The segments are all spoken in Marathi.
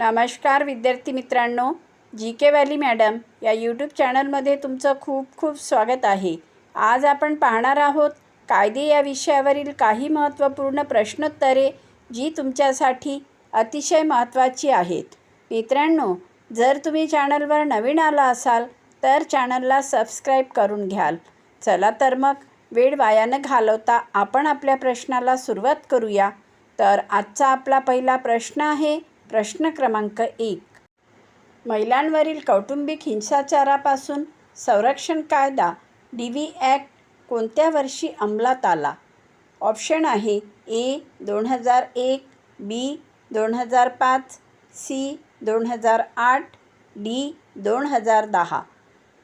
नमस्कार विद्यार्थी मित्रांनो जी के व्हॅली मॅडम या यूट्यूब चॅनलमध्ये तुमचं खूप खूप स्वागत आहे. आज आपण पाहणार आहोत कायदे या विषयावरील काही महत्त्वपूर्ण प्रश्नोत्तरे जी तुमच्यासाठी अतिशय महत्त्वाची आहेत. मित्रांनो जर तुम्ही चॅनलवर नवीन आला असाल तर चॅनलला सबस्क्राईब करून घ्याल. चला तर मग वेळ वायानं घालवता आपण आपल्या प्रश्नाला सुरुवात करूया. तर आजचा आपला पहिला प्रश्न आहे प्रश्न क्रमांक एक. महिलांवरील कौटुंबिक हिंसाचारापासून संरक्षण कायदा डी व्ही ॲक्ट कोणत्या वर्षी अंमलात आला? ऑप्शन आहे ए दोन हजार एक बी दोन हजार पाच सी दोन हजार आठ डी दोन हजार दहा.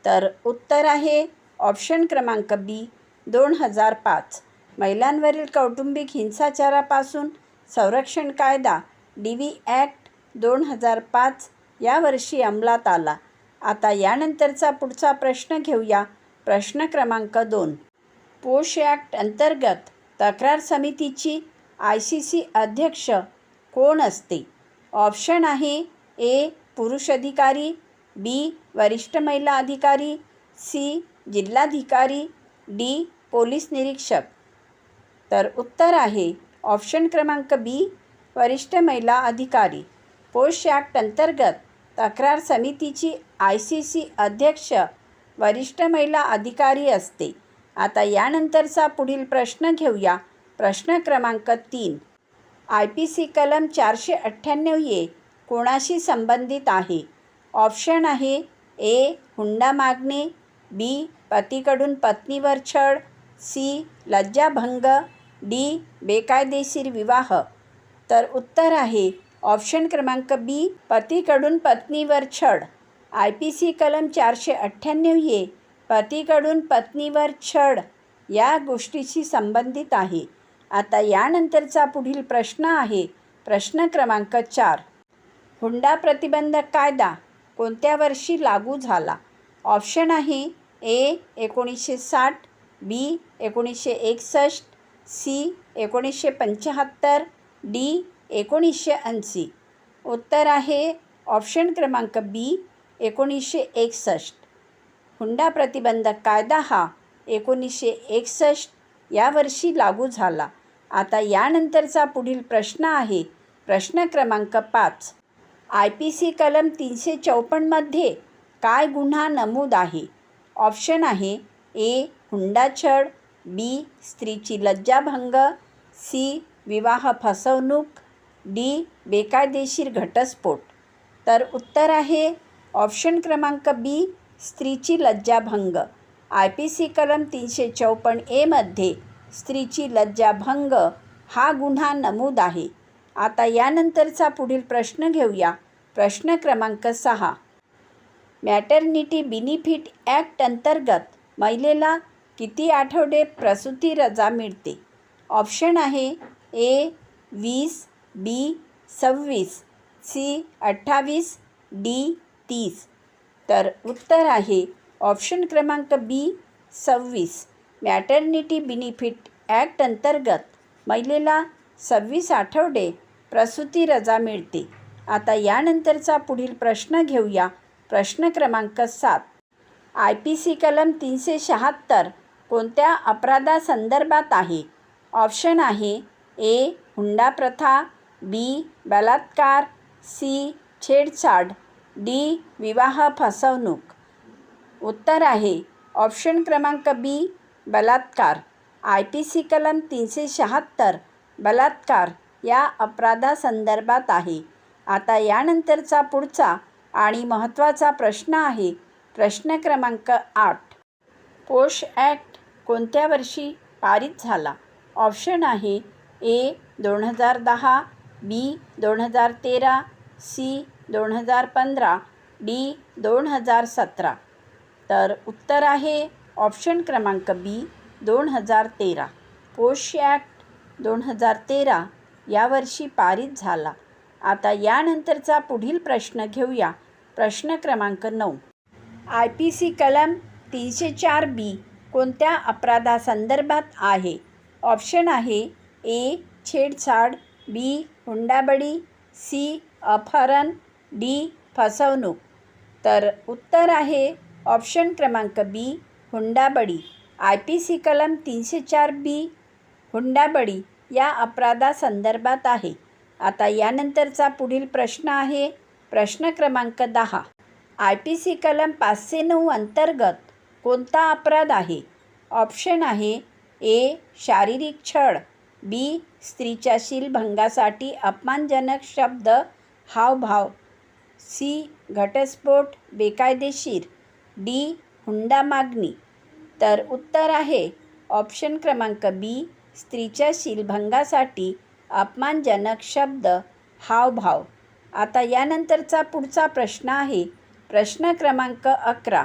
तर उत्तर आहे ऑप्शन क्रमांक बी दोन हजार पाच. महिलांवरील कौटुंबिक हिंसाचारापासून संरक्षण कायदा डी व्ही ॲक्ट दोन हजार पाच या वर्षी अंमलात आला. आता यानंतरचा पुढचा प्रश्न घेऊया. प्रश्न क्रमांक दोन. पोष ॲक्ट अंतर्गत तक्रार समितीची आय सी सी अध्यक्ष कोण असते? ऑप्शन आहे ए. पुरुष अधिकारी बी. वरिष्ठ महिला अधिकारी सी. जिल्हाधिकारी डी. पोलीस निरीक्षक. तर उत्तर आहे. ऑप्शन क्रमांक बी. वरिष्ठ महिला अधिकारी. पोस्ट ॲक्ट अंतर्गत तक्रार समितीची आय सी सी अध्यक्ष वरिष्ठ महिला अधिकारी असते. आता यानंतरचा पुढील प्रश्न घेऊया. प्रश्न क्रमांक तीन. आय पी सी कलम चारशे अठ्ठ्याण्णव ए कोणाशी संबंधित आहे? ऑप्शन आहे ए. हुंडा मागणे बी. पतीकडून पत्नीवर छळ सी. लज्जाभंग डी. बेकायदेशीर विवाह. तर उत्तर आहे ऑप्शन क्रमांक बी पतीकडून पत्नीवर छळ. आय पी सी कलम चारशे अठ्ठ्याण्णव ये पतीकडून पत्नीवर छळ या गोष्टीशी संबंधित आहे. आता यानंतरचा पुढील प्रश्न आहे. प्रश्न क्रमांक चार. हुंडा प्रतिबंधक कायदा कोणत्या वर्षी लागू झाला? ऑप्शन आहे ए एकोणीसशे साठ बी एकोणीसशे एकसष्ट सी एकोणीसशे पंच्याहत्तर डी एकोणीसशे ऐंशी. उत्तर आहे ऑप्शन क्रमांक बी एकोणीसशे एकसष्ट. हुंडा प्रतिबंधक कायदा हा एकोणीसशे एकसष्ट या वर्षी लागू झाला. आता यानंतरचा पुढील प्रश्न आहे. प्रश्न क्रमांक पाच. आय पी सी कलम तीनशे चौपन्नमध्ये काय गुन्हा नमूद आहे? ऑप्शन आहे ए हुंडाछळ बी स्त्रीची लज्जाभंग सी विवाह फसवणूक डी बेकायदेशीर घटस्फोट. तर उत्तर आहे ऑप्शन क्रमांक बी स्त्रीची लज्जाभंग. आय पी सी कलम तीनशे चौपन्न एमध्ये स्त्रीची लज्जाभंग हा गुन्हा नमूद आहे. आता यानंतरचा पुढील प्रश्न घेऊया. प्रश्न क्रमांक सहा. मॅटर्निटी बेनिफिट ॲक्ट अंतर्गत महिलेला किती आठवडे प्रसूती रजा मिळते? ऑप्शन आहे ए वीस बी सव्वीस सी अठ्ठावीस डी तीस. तर उत्तर आहे ऑप्शन क्रमांक बी सव्वीस. मॅटर्निटी बेनिफिट ॲक्ट अंतर्गत महिलेला सव्वीस आठवडे प्रसूती रजा मिळते. आता यानंतरचा पुढील प्रश्न घेऊया. प्रश्न क्रमांक सात. आय पी सी कलम तीनशे शहात्तर कोणत्या अपराधासंदर्भात आहे? ऑप्शन आहे ए हुंडा प्रथा बी. बलात्कार. सी. छेडछाड. डी. विवाह फसवणूक. उत्तर आहे. ऑप्शन क्रमांक बी. बलात्कार. आय पी सी कलम तीनशे शहात्तर. बलात्कार या अपराधासंदर्भात आहे. आता यानंतरचा पुढचा आणि महत्त्वाचा प्रश्न आहे. प्रश्न क्रमांक आठ. पोष ॲक्ट कोणत्या वर्षी पारित झाला? ऑप्शन आहे ए. दोन हजार दहा बी दोन हजार तेरा सी दोन हजार पंधरा डी दोन हजार सतरा. तर उत्तर आहे ऑप्शन क्रमांक बी दोन हजार तेरा. पोश ॲक्ट दोन हजार तेरा यावर्षी पारित झाला. आता यानंतरचा पुढील प्रश्न घेऊया. प्रश्न क्रमांक नऊ. आय पी सी कलम तीनशे चार बी कोणत्या अपराधासंदर्भात आहे? ऑप्शन आहे ए छेडछाड बी हुंडाबळी सी अपहरण डी फसवणूक. तर उत्तर आहे ऑप्शन क्रमांक बी हुंडाबळी आय पी सी कलम तीनशे चार बी हुंडाबळी या अपराधासंदर्भात आहे. आता यानंतरचा पुढील प्रश्न आहे. प्रश्न क्रमांक दहा. आय पी सी कलम पाचशे नऊ अंतर्गत कोणता अपराध आहे? ऑप्शन आहे ए शारीरिक छळ. बी स्त्रीच्या शीलभंगासाठी अपमानजनक शब्द हावभाव. सी घटस्फोट बेकायदेशीर. डी हुंडा मागणी. तर उत्तर आहे ऑप्शन क्रमांक बी स्त्रीच्या शीलभंगासाठी अपमानजनक शब्द हावभाव. आता यानंतरचा पुढचा प्रश्न आहे प्रश्न क्रमांक अकरा.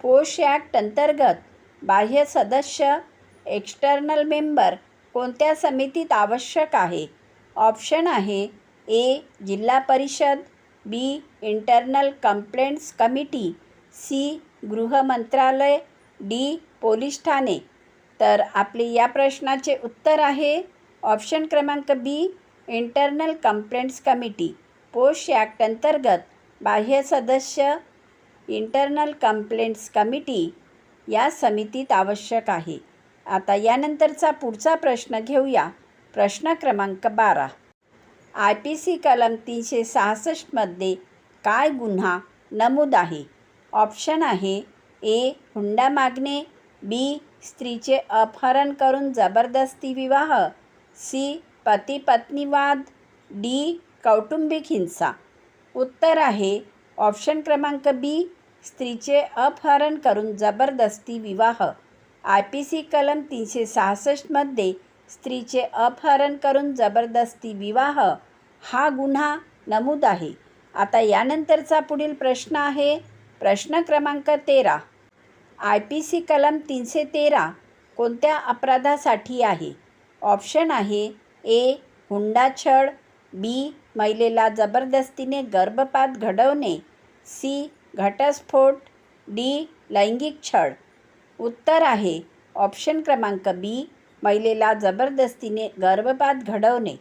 पोश ॲक्ट अंतर्गत बाह्य सदस्य एक्स्टर्नल मेंबर कोणत्या समितीत आवश्यक आहे? ऑप्शन आहे ए जिल्हा परिषद B internal complaints committee C गृह मंत्रालय डी पोलीस ठाणे. तर आपले या प्रश्नाचे उत्तर आहे ऑप्शन क्रमांक B internal complaints committee. Post act अंतर्गत बाह्य सदस्य इंटरनल कंप्लेंट्स कमिटी या समितीत आवश्यक आहे. आता यानंतरचा पुढचा प्रश्न घेऊया. प्रश्न क्रमांक बारा. आय पी सी कलम तीनशे सहासष्टमध्ये काय गुन्हा नमूद आहे? ऑप्शन आहे ए हुंडा मागणे बी स्त्रीचे अपहरण करून जबरदस्ती विवाह सी पती डी कौटुंबिक हिंसा. उत्तर आहे ऑप्शन क्रमांक बी स्त्रीचे अपहरण करून जबरदस्ती विवाह. आय पी सी कलम तीनशे सहासष्टमध्ये स्त्रीचे अपहरण करून जबरदस्ती विवाह हा गुन्हा नमूद आहे. आता यानंतरचा पुढील प्रश्न आहे प्रश्न क्रमांक तेरा. आय पी सी कलम तीनशे तेरा कोणत्या अपराधासाठी आहे? ऑप्शन आहे ए हुंडा छळ बी महिलेला जबरदस्तीने गर्भपात घडवणे सी घटस्फोट डी लैंगिक छळ. उत्तर आहे. ऑप्शन क्रमांक बी महिलेला जबरदस्तीने गर्भपात घडवणे.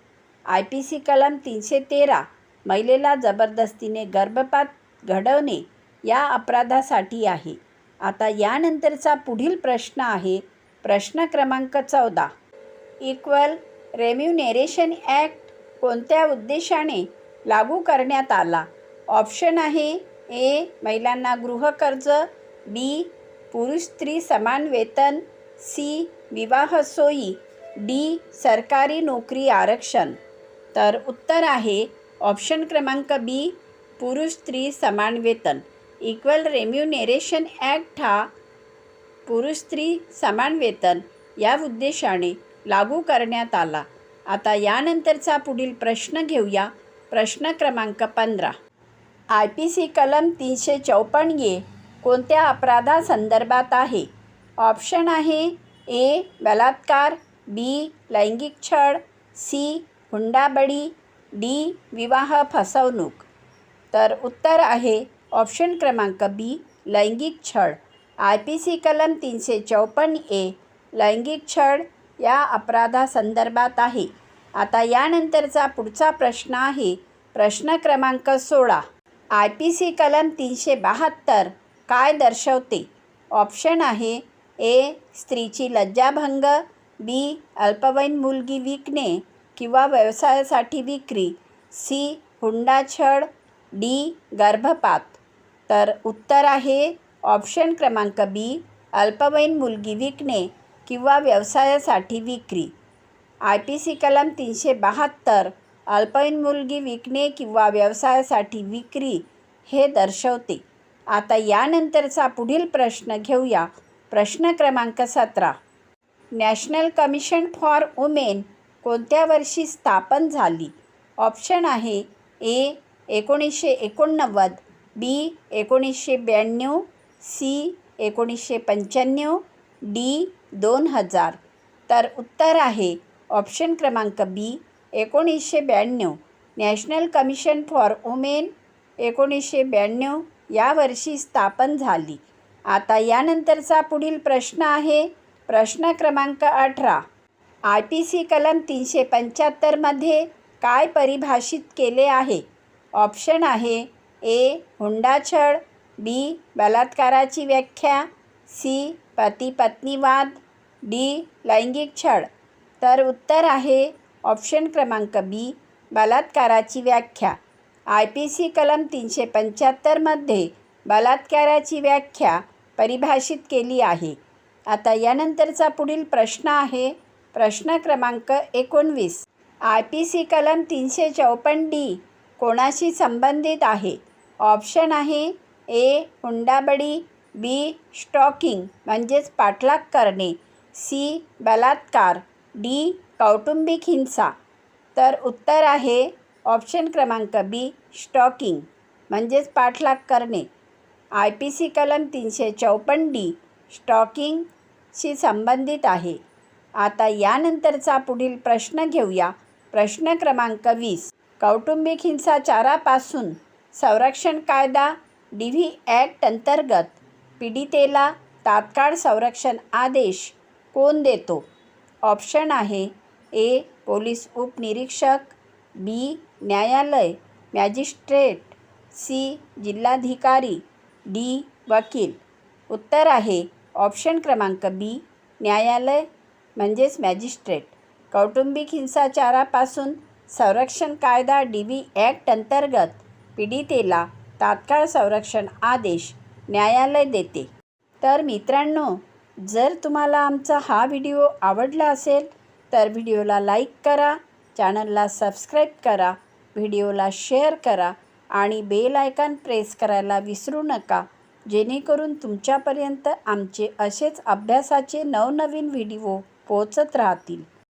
आय पी सी कलम तीनशे तेरा महिलेला जबरदस्तीने गर्भपात घडवणे या अपराधासाठी आहे. आता यानंतरचा पुढील प्रश्न आहे. प्रश्न क्रमांक चौदा. इक्वल रेम्युनेरेशन ॲक्ट कोणत्या उद्देशाने लागू करण्यात आला? ऑप्शन आहे ए महिलांना गृहकर्ज बी पुरुष स्त्री समान वेतन सी विवाह सोयी डी सरकारी नोकरी आरक्षण. तर उत्तर आहे ऑप्शन क्रमांक बी पुरुष स्त्री समान वेतन. इक्वल रेम्युनेरेशन ॲक्ट हा पुरुष स्त्री समान वेतन या उद्देशाने लागू करण्यात आला. आता यानंतरचा पुढील प्रश्न घेऊया. प्रश्न क्रमांक पंधरा. आय पी सी कलम तीनशे चौपन्न ये कोणत्या अपराधासंदर्भात आहे? ऑप्शन आहे ए बलात्कार बी लैंगिक छळ सी हुंडाबळी डी विवाह फसवणूक. तर उत्तर आहे ऑप्शन क्रमांक बी लैंगिक छळ. आय पी सी कलम तीनशे चौपन्न ए लैंगिक छळ या अपराधासंदर्भात आहे. आता यानंतरचा पुढचा प्रश्न आहे. प्रश्न क्रमांक सोळा. आय पी सी कलम तीनशे बहात्तर काय दर्शवते? ऑप्शन आहे ए स्त्रीची लज्जाभंग बी अल्पवयीन मुलगी विकणे किंवा व्यवसायासाठी विक्री सी हुंडा छळ डी गर्भपात. तर उत्तर आहे ऑप्शन क्रमांक बी अल्पवयीन मुलगी विकणे किंवा व्यवसायासाठी विक्री. आय पी सी कलम तीनशे बहात्तर अल्पवयीन मुलगी विकणे किंवा व्यवसायासाठी विक्री हे दर्शवते. आता यानंतरचा पुढील प्रश्न घेऊया. प्रश्न क्रमांक सतरा. नॅशनल कमिशन फॉर वुमेन कोणत्या वर्षी स्थापन झाली? ऑप्शन आहे ए एकोणीसशे एकोणनव्वद बी एकोणीसशे ब्याण्णव सी एकोणीसशे पंच्याण्णव डी दोन हजार. तर उत्तर आहे ऑप्शन क्रमांक बी एकोणीसशे ब्याण्णव. नॅशनल कमिशन फॉर वुमेन एकोणीसशे ब्याण्णव यावर्षी स्थापन झाली. आता यानंतरचा पुढील प्रश्न आहे प्रश्न क्रमांक अठरा. आय पी सी कलम तीनशे पंच्याहत्तरमध्ये काय परिभाषित केले आहे? ऑप्शन आहे ए हुंडाछळ बी बलात्काराची व्याख्या सी पती पत्नीवाद डी लैंगिक छळ. तर उत्तर आहे ऑप्शन क्रमांक बी बलात्काराची व्याख्या. आय पी सी कलम तीनशे पंच्याहत्तरमध्ये बलात्काराची व्याख्या परिभाषित केली आहे. आता यानंतरचा पुढील प्रश्न आहे. प्रश्न क्रमांक एकोणवीस. आय पी सी कलम तीनशे चौपन्न डी कोणाशी संबंधित आहे? ऑप्शन आहे ए. हुंडाबडी बी. स्टॉकिंग म्हणजेच पाठलाग करणे सी. बलात्कार डी. कौटुंबिक हिंसा. तर उत्तर आहे ऑप्शन क्रमांक बी स्टॉकिंग म्हणजेच पाठलाग करणे. आय पी सी कलम तीनशे चौपन्न डी स्टॉकिंगशी संबंधित आहे. आता यानंतरचा पुढील प्रश्न घेऊया. प्रश्न क्रमांक वीस कौटुंबिक हिंसाचारापासून संरक्षण कायदा डी व्ही ॲक्ट अंतर्गत पीडितेला तात्काळ संरक्षण आदेश कोण देतो? ऑप्शन आहे ए पोलीस उपनिरीक्षक बी न्यायालय मॅजिस्ट्रेट सी. जिल्हाधिकारी डी. वकील. उत्तर आहे. ऑप्शन क्रमांक बी. न्यायालय म्हणजेच मॅजिस्ट्रेट. कौटुंबिक हिंसाचारापासून संरक्षण कायदा डी व्ही ॲक्ट अंतर्गत पीडितेला तात्काळ संरक्षण आदेश न्यायालय देते. तर मित्रांनो जर तुम्हाला आमचा हा व्हिडिओ आवडला असेल तर व्हिडिओला लाईक करा चॅनलला सबस्क्राईब करा व्हिडिओला शेअर करा आणि बेल आयकॉन प्रेस करायला विसरू नका. जेणेकरून तुमच्यापर्यंत आमचे असेच अभ्यासाचे नवनवीन व्हिडिओ पोचत राहतील.